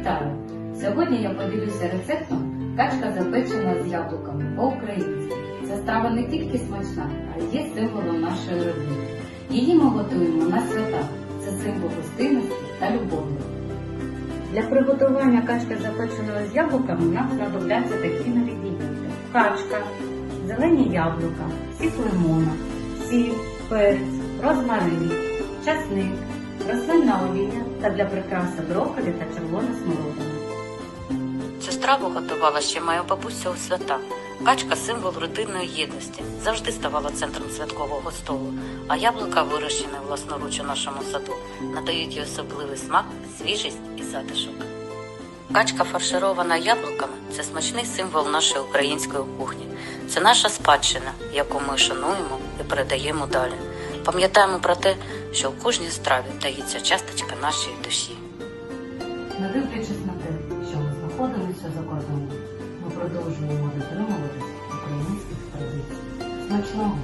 Вітаю! Сьогодні я поділюся рецептом качка запечена з яблуками по-українськи. Ця страва не тільки смачна, а й є символом нашої родини. Її ми готуємо на свята. Це символ гостинності та любові. Для приготування качки запеченої з яблуками нам знадобляться такі інгредієнти. Качка, зелені яблука, сік лимона, сіль, перець, розмарин, часник, рослинна олія та для прикраси брокколі та червона смородина. Цю страву готувала ще моя бабуся у свята. Качка символ родинної єдності, завжди ставала центром святкового столу, а яблука, вирощені власноруч у нашому саду, надають їй особливий смак, свіжість і затишок. Качка, фарширована яблуками, це смачний символ нашої української кухні. Це наша спадщина, яку ми шануємо і передаємо далі. Пам'ятаємо про те, що в кожній страві таїться часточка нашої душі. Не дивлячись на те, що ми знаходимося за кордоном, ми продовжуємо дотримуватись українських традицій. Смачного!